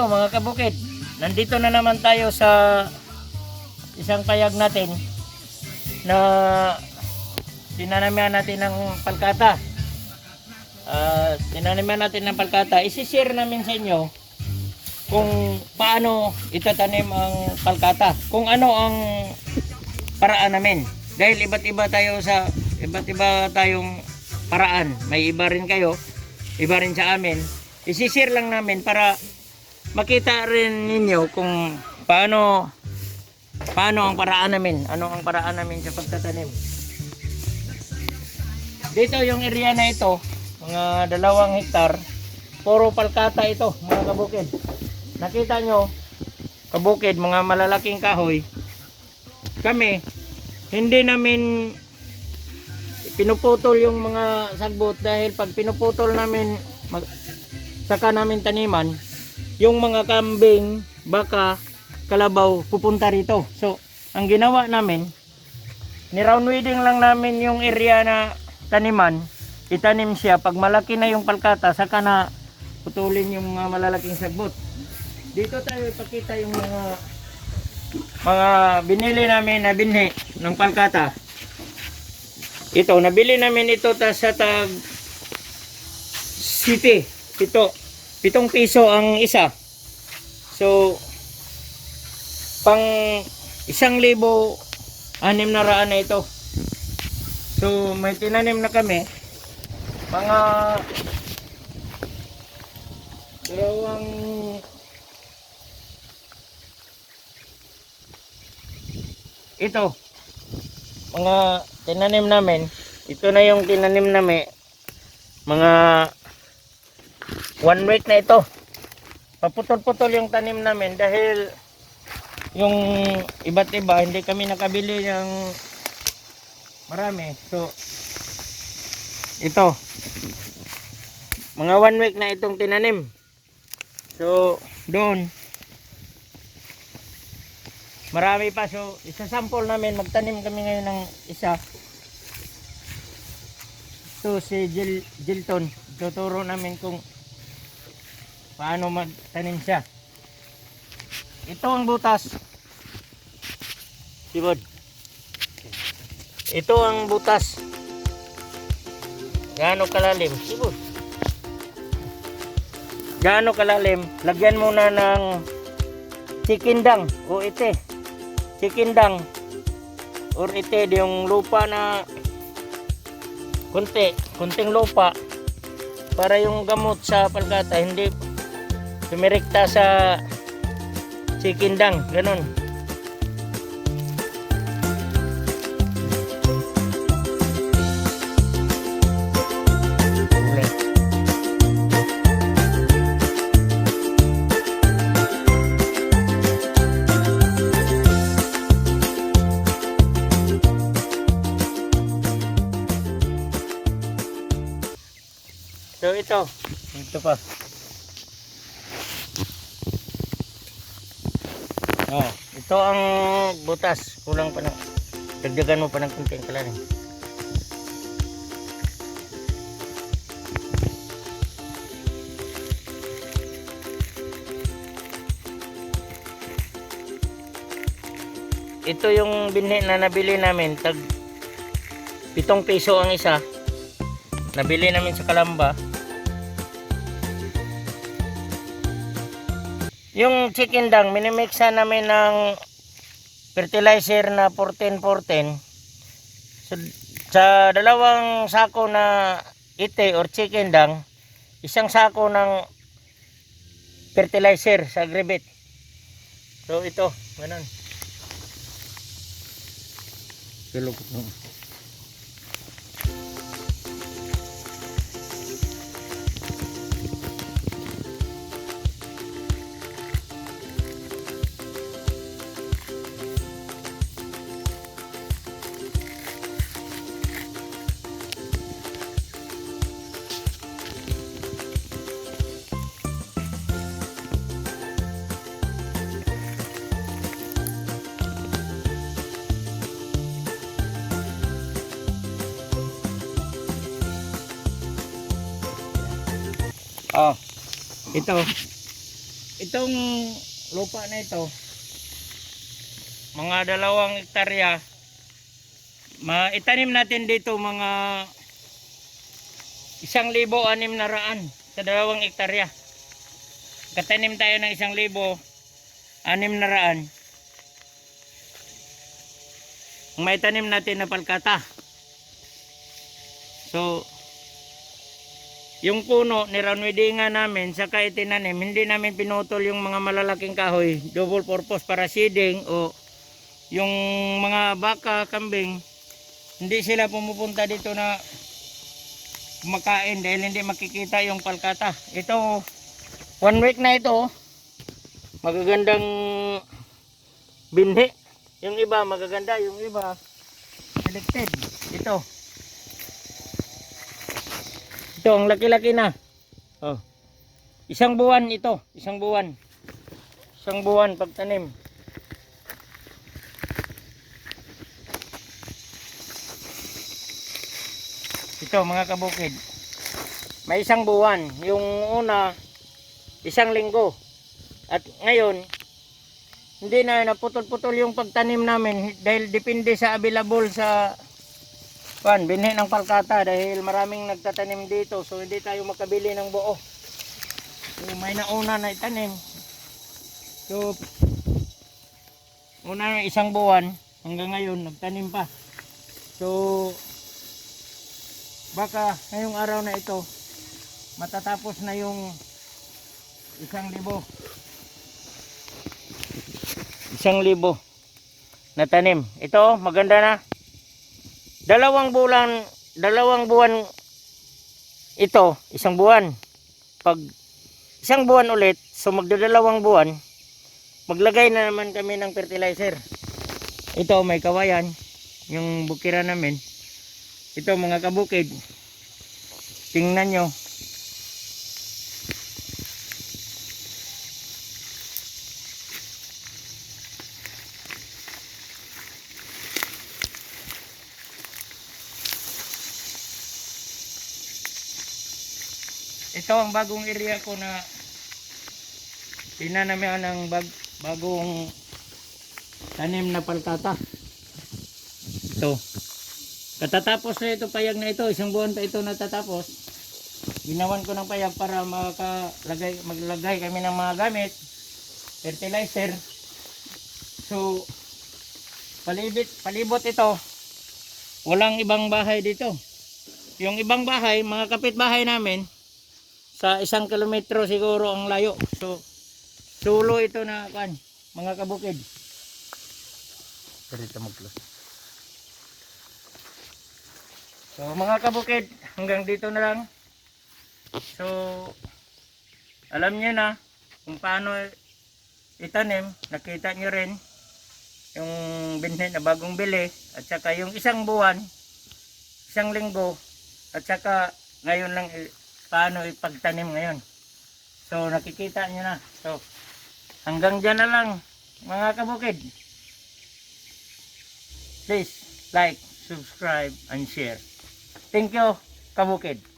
So mga kabukid, nandito na naman tayo sa isang payag natin na tinanamihan natin ng palkata. Ah, tinanamihan natin ng palkata. Isishare namin sa inyo kung paano itatanim ang palkata. Kung ano ang paraan namin. Dahil iba't iba tayo sa iba't iba tayong paraan. May iba rin kayo, iba rin sa amin. Isishare lang namin para makita rin ninyo kung paano paano ang paraan namin, ano ang paraan namin sa pagtatanim. Dito yung area na ito, mga dalawang hektar, puro palkata ito, mga kabukid. Nakita nyo, kabukid, mga malalaking kahoy. Kami, hindi namin pinuputol yung mga sagbot dahil pag pinuputol namin, mag, saka namin taniman, yung mga kambing, baka, kalabaw, pupunta rito. So, ang ginawa namin, ni-round weeding lang namin yung area na taniman, itanim siya. Pag malaki na yung palkata, saka na putulin yung mga malalaking sagbot. Dito tayo ipakita yung mga mga binili namin na binhi ng palkata. Ito, nabili namin ito ta sa tag city. Ito, pitong piso ang isa. So, pang isang libo anim na raan na ito. So, may tinanim na kami. Mga dalawang ito mga tinanim namin ito na yung tinanim namin mga one week na ito. Paputol-putol yung tanim namin dahil yung iba't iba hindi kami nakabili ng marami. So ito. Mga one week na itong tinanim. So doon. Marami pa. So isasample namin. Magtanim kami ngayon ng isa. Ito si Jil, Jilton. Tuturo namin kung paano magtanim siya? Ito ang butas. Sibod ito ang butas. Gaano kalalim? Sibod gaano kalalim? Lagyan muna ng chikindang o ite. Chikindang or ite yung lupa na kunti. Kunting lupa para yung gamot sa palkata hindi tumirikta sa chikindang ganun. So ito, ito pa. Oh, ito ang butas. Kulang pa ng dagdagan mo pa ng kunting kalalim. Ito yung binhi na nabili namin tag pitong piso ang isa. Nabili namin sa Kalamba. Yung chicken dang, minimixa namin ng fertilizer na 14-14. So, sa dalawang sako na ite or chicken dang, isang sako ng fertilizer sa agribit. So ito, ganun. Tulog. Oh. Ito. Ito itong lupa na ito, mga dalawang hektarya, maitanim natin dito mga isang libo anim na raan sa dalawang hektarya. Katanim tayo ng isang libo anim na raan. Ang maitanim natin na palkata. So, yung puno ni nga namin saka itinanim, hindi namin pinutol yung mga malalaking kahoy, double purpose para seeding o yung mga baka, kambing, hindi sila pumupunta dito na kumakain dahil hindi makikita yung palkata. Ito, one week na ito, magagandang binhi. Yung iba magaganda, yung iba selected. Ito. Ito, ang laki-laki na. Oh. Isang buwan ito, isang buwan. Isang buwan pagtanim. Ito mga kabukid. May isang buwan. Yung una, isang linggo. At ngayon, hindi na naputol-putol yung pagtanim namin dahil depende sa available sa pan, binhi ng palkata dahil maraming nagtatanim dito so hindi tayo makabili ng buo. So, may nauna na itanim. So una na isang buwan hanggang ngayon nagtanim pa. So baka ngayong araw na ito matatapos na yung isang libo isang libo na tanim ito maganda na dalawang bulan dalawang buwan ito isang buwan. Pag isang buwan ulit so magdadalawang buwan maglagay na naman kami ng fertilizer. Ito may kawayan yung bukira namin. Ito mga kabukid. Tingnan nyo ito ang bagong area ko na tinanamihan ng bag, bagong tanim na paltata. Ito. Katatapos na ito payag na ito. Isang buwan pa ito natatapos. Ginawan ko ng payag para makalagay, maglagay kami ng mga gamit. Fertilizer. So palibit, palibot ito. Walang ibang bahay dito. Yung ibang bahay mga kapitbahay namin sa isang kilometro siguro ang layo. So, sulo ito na kan, mga kabukid. Dito mag-close. So, mga kabukid, hanggang dito na lang. So, alam niyo na kung paano itanim. Nakita niyo rin yung binhi na bagong bili at saka yung isang buwan, isang linggo at saka ngayon lang paano ipagtanim ngayon. So nakikita nyo na. So hanggang dyan na lang mga kabukid. Please like, subscribe, and share. Thank you kabukid.